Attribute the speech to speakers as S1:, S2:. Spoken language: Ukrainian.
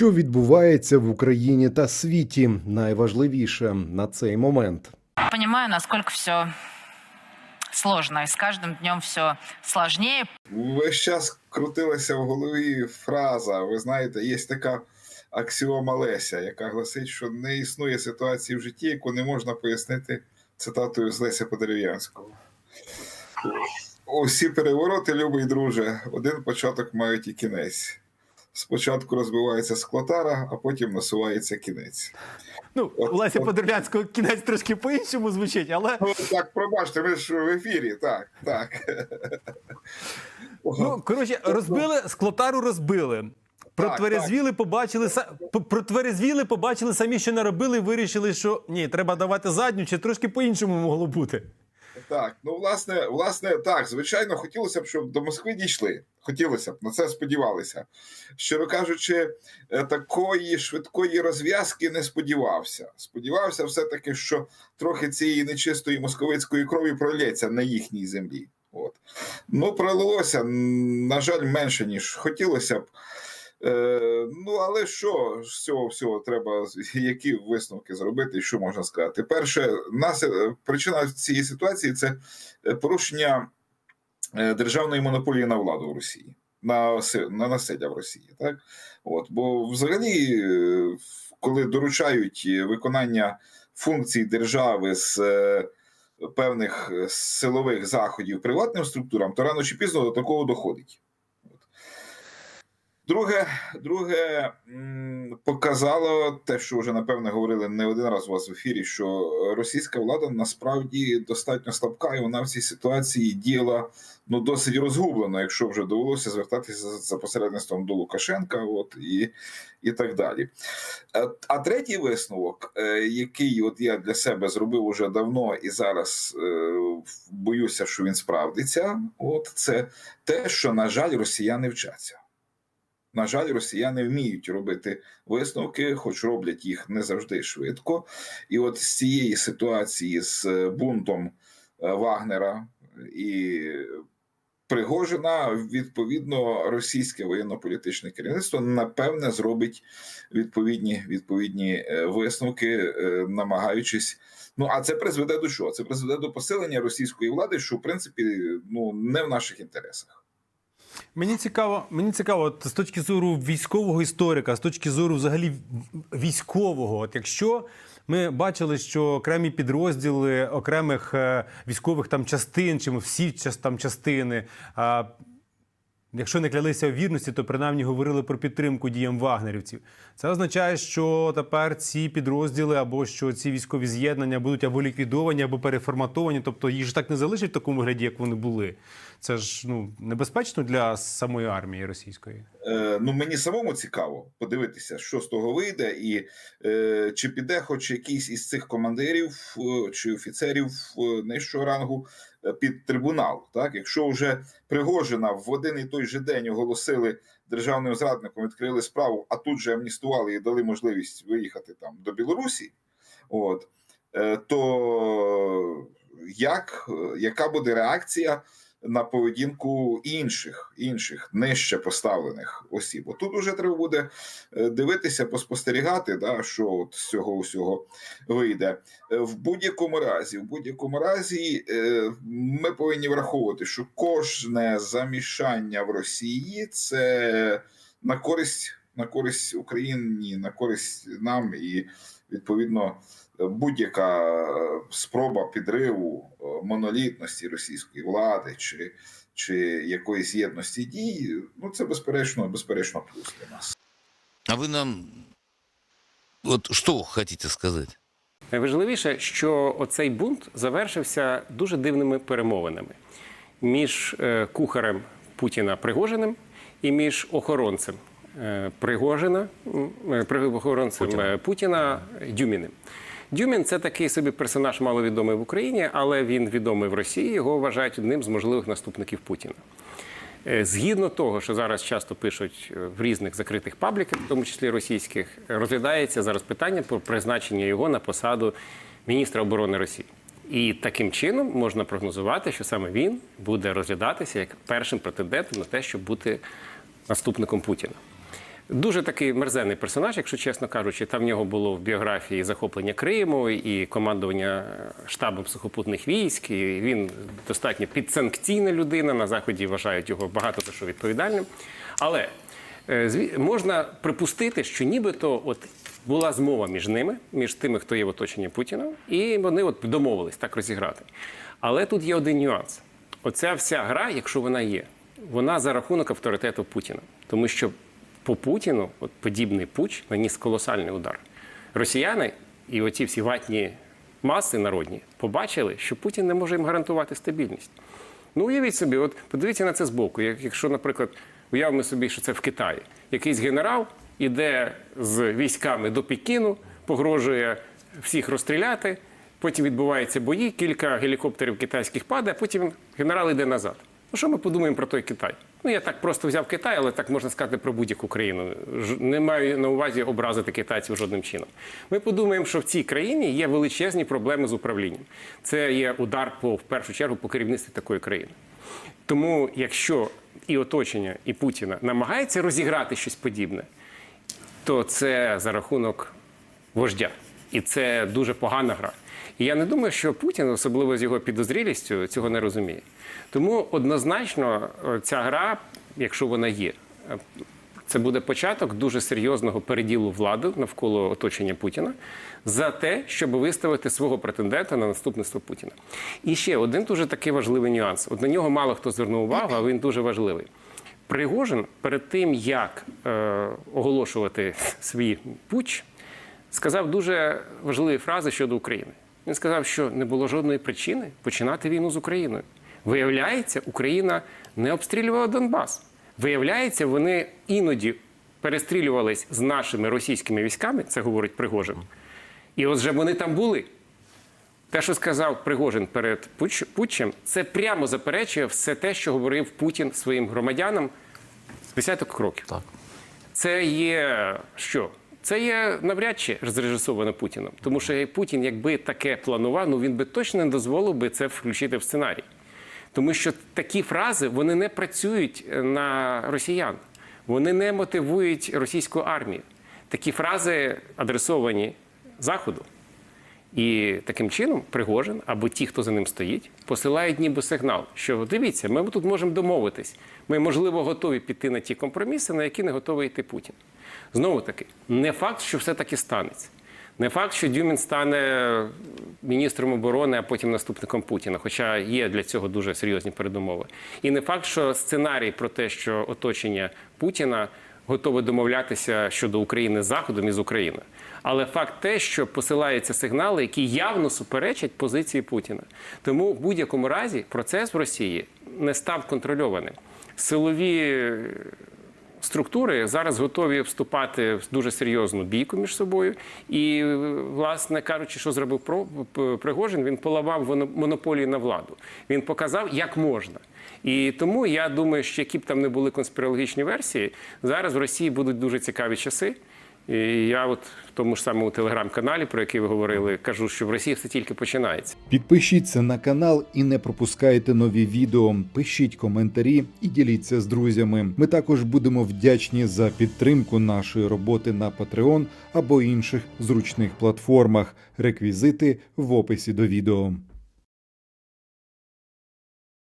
S1: Що відбувається в Україні та світі, найважливіше на цей момент.
S2: Понимаю, насколько все сложно, и с каждым днем все сложнее.
S3: Весь час крутилася в голові фраза. Ви знаєте, є така аксіома Леся, яка гласить, що не існує ситуації в житті, яку не можна пояснити цитатою з Леся Подерев'янського. Усі перевороти, любий друже, один початок мають і кінець. Спочатку розбивається склотара, а потім насувається кінець.
S4: Ну,
S3: От-
S4: у Лесі
S3: от-
S4: Подервянського кінець трошки по-іншому звучить, але
S3: Ну так, пробачте, ми ж в ефірі, так, так.
S4: ну коротше, розбили склотару, розбили. Протверезвіли, побачили са- п- протверезвіли, побачили самі, що наробили, і вирішили, що ні, треба давати задню, чи трошки по-іншому могло бути.
S3: Так, ну власне, власне, так, звичайно, хотілося б, щоб до Москви дійшли. Хотілося б, на це сподівалися. Щиро кажучи, е, такої швидкої розв'язки не сподівався. Сподівався все-таки, що трохи цієї нечистої московицької крові пролється на їхній землі. От. Ну, пролилося, на жаль, менше, ніж хотілося б. Е, ну, але що з цього всього треба, які висновки зробити, що можна сказати? Перше, нас, е, причина цієї ситуації це е, порушення е, державної монополії на владу в Росії, на, на насилля в Росії. Так? От, бо взагалі, коли доручають виконання функцій держави з певних силових заходів приватним структурам, то рано чи пізно до такого доходить. Друге, друге показало те, що вже напевне говорили не один раз у вас в ефірі, що російська влада насправді достатньо слабка, і вона в цій ситуації діяла ну досить розгублено, якщо вже довелося звертатися за, за посередництвом до Лукашенка, от і, і так далі. Е, А третій висновок, е, який от я для себе зробив уже давно і зараз е, боюся, що він справдиться, от це те, що на жаль, росіяни вчаться. На жаль, росіяни вміють робити висновки, хоч роблять їх не завжди швидко. І от з цієї ситуації з е, бунтом е, Вагнера і Пригожина, відповідно, російське воєнно-політичне керівництво напевне зробить відповідні, відповідні е, висновки, намагаючись. Ну а це призведе до чого? Це призведе до посилення російської влади, що в принципі ну не в наших інтересах.
S4: Мені цікаво, мені цікаво, от з точки зору військового історика, з точки зору взагалі військового, от якщо ми бачили, що окремі підрозділи окремих е, військових там частин, чи всі там частини. Якщо не клялися у вірності, то принаймні говорили про підтримку діям вагнерівців. Це означає, що тепер ці підрозділи або що ці військові з'єднання будуть або ліквідовані, або переформатовані. Тобто їх ж так не залишать в такому вигляді, як вони були. Це ж ну небезпечно для самої армії російської.
S3: Е, ну мені самому цікаво подивитися, що з того вийде, і е, чи піде хоч якийсь із цих командирів е, чи офіцерів нижчого рангу під трибунал. Так, якщо вже Пригожина в один і той же день оголосили державним зрадником, відкрили справу, а тут же амністували і дали можливість виїхати там до Білорусі. От то як, яка буде реакція? На поведінку інших інших нижче поставлених осіб. От тут вже треба буде е, дивитися, поспостерігати, да, що от з цього усього вийде. Е, В будь-якому разі, в будь-якому разі, е, ми повинні враховувати, що кожне замішання в Росії це на користь на користь Україні, на користь нам і відповідно будь-яка спроба підриву е, монолітності російської влади чи, чи якоїсь єдності дій, ну це безперечно, безперечно плюс для нас.
S5: А вы нам вот что хотите сказать?
S6: Найважливіше, що оцей бунт завершився дуже дивними перемовинами між е, кухарем Путіна Пригожиним і між охоронцем е, Пригожина, е, при- охоронцем Путіна, Путіна Дюміним. Дюмін це такий собі персонаж маловідомий в Україні, але він відомий в Росії. Його вважають одним з можливих наступників Путіна. Е, Згідно того, що зараз часто пишуть е, в різних закритих пабліках, в тому числі російських, розглядається зараз питання про призначення його на посаду міністра оборони Росії. І таким чином можна прогнозувати, що саме він буде розглядатися як першим претендентом на те, щоб бути наступником Путіна. Дуже такий мерзенний персонаж, якщо чесно кажучи. Там в нього було в біографії захоплення Криму і командування штабом сухопутних військ. І він достатньо підсанкційна людина. На заході вважають його багато за що відповідальним. Але е, можна припустити, що нібито от була змова між ними, між тими, хто є в оточенні Путіна, і вони от домовились так розіграти. Але тут є один нюанс: оця вся гра, якщо вона є, вона за рахунок авторитету Путіна. Тому що по Путіну от подібний пуч наніс колосальний удар. Росіяни і оці всі ватні маси народні побачили, що Путін не може їм гарантувати стабільність. Ну, уявіть собі, от подивіться на це збоку. Як- Якщо, наприклад, уявимо собі, що це в Китаї, якийсь генерал іде з військами до Пекіну, погрожує всіх розстріляти, потім відбуваються бої, кілька гелікоптерів китайських падає, потім генерал йде назад. Ну, що ми подумаємо про той Китай? Ну, я так просто взяв Китай, але так можна сказати про будь-яку країну. Ж- Не маю на увазі образити китайців жодним чином. Ми подумаємо, що в цій країні є величезні проблеми з управлінням. Це є удар по в першу чергу по керівництві такої країни. Тому, якщо і оточення, і Путіна намагається розіграти щось подібне, то це за рахунок вождя. І це дуже погана гра. І я не думаю, що Путін, особливо з його підозрілістю, цього не розуміє. Тому однозначно е, ця гра, якщо вона є, е, це буде початок дуже серйозного переділу влади навколо оточення Путіна за те, щоб виставити свого претендента на наступництво Путіна. І ще один дуже такий важливий нюанс. От на нього мало хто звернув увагу, а він дуже важливий. Пригожин перед тим, як е, оголошувати свій путч, сказав дуже важливі фрази щодо України. Він сказав, що не було жодної причини починати війну з Україною. Виявляється, Україна не обстрілювала Донбас. Виявляється, вони іноді перестрілювались з нашими російськими військами, це говорить Пригожин. І от же вони там були. Те, що сказав Пригожин перед Путчем, це прямо заперечує все те, що говорив Путін своїм громадянам з десяток кроків.
S7: Так.
S6: Це є що? Це є навряд чи зрежисовано Путіном. Тому що Путін, якби таке планував, ну він би точно не дозволив би це включити в сценарій. Тому що такі фрази вони не працюють на росіян, вони не мотивують російську армію. Такі фрази адресовані Заходу. І таким чином Пригожин або ті, хто за ним стоїть, посилають ніби сигнал, що дивіться, ми тут можемо домовитись. Ми, можливо, готові піти на ті компроміси, на які не готовий йти Путін. Знову таки, не факт, що все таки станеться. Не факт, що Дюмін стане міністром оборони, а потім наступником Путіна, хоча є для цього дуже серйозні передумови. І не факт, що сценарій про те, що оточення Путіна готове домовлятися щодо України з Заходом і з Україною. Але факт те, що посилаються сигнали, які явно суперечать позиції Путіна. Тому в будь-якому разі процес в Росії не став контрольованим. Силові структури зараз готові вступати в дуже серйозну бійку між собою. І, власне кажучи, що зробив Пригожин, він поламав монополію на владу. Він показав, як можна. І тому я думаю, що які б там не були конспірологічні версії, зараз в Росії будуть дуже цікаві часи. І я, от в тому ж самому телеграм-каналі, про який ви говорили, кажу, що в Росії все тільки починається.
S1: Підпишіться на канал і не пропускайте нові відео. Пишіть коментарі і діліться з друзями. Ми також будемо вдячні за підтримку нашої роботи на Patreon або інших зручних платформах. Реквізити в описі до відео.